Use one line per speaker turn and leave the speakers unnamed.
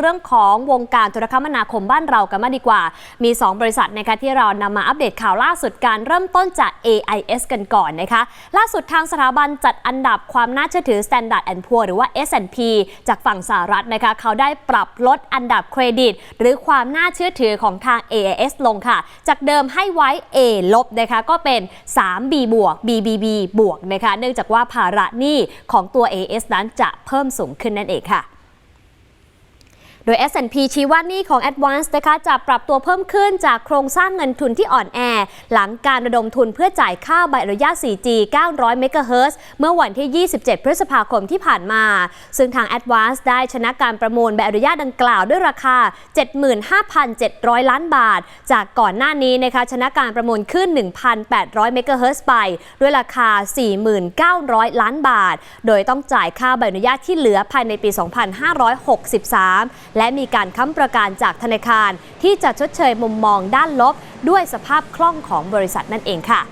เรื่องของวงการโทรคมนาคมบ้านเรากันมาดีกว่า มี 2 บริษัทนะคะที่เรานำมาอัปเดตข่าวล่าสุดการเริ่มต้นจาก AIS กันก่อนนะคะ ล่าสุดทางสถาบันจัดอันดับความน่าเชื่อถือ Standard Poor หรือว่า S&P จากฝั่งสหรัฐนะคะเขาได้ปรับลดอันดับเครดิต หรือความน่าเชื่อถือของทาง AIS ลงค่ะ จากเดิมให้ไว้ A ลบนะคะก็เป็น 3B บวก BBB บวกนะคะเนื่องจากว่าภาระหนี้ของตัว AIS นั้นจะเพิ่มสูงขึ้นนั่นเองค่ะ โดย S&P ชี้ว่านี้ของ Advance นะคะจะปรับตัวเพิ่มขึ้นจากโครงสร้างเงินทุนที่อ่อนแอ หลังการระดมทุนเพื่อจ่ายค่าใบอนุญาต 4G 900 MHz เฮิร์เมื่อวันที่ 27 พฤษภาคมที่ผ่านมา ซึ่งทาง Advance ได้ชนะการประมูลใบอนุญาตดังกล่าวด้วยราคา 75,700 ล้านบาท จากก่อนหน้านี้นะคะชนะการประมูลขึ้น 1,800 MHz ไป ด้วยราคา 4,900 ล้านบาท โดยต้องจ่ายค่าใบอนุญาตที่เหลือภายในปี 2563และมีการค้ำประกันจากธนาคารที่จะชดเชยมุมมองด้านลบ ด้วยสภาพคล่องของบริษัทนั่นเองค่ะ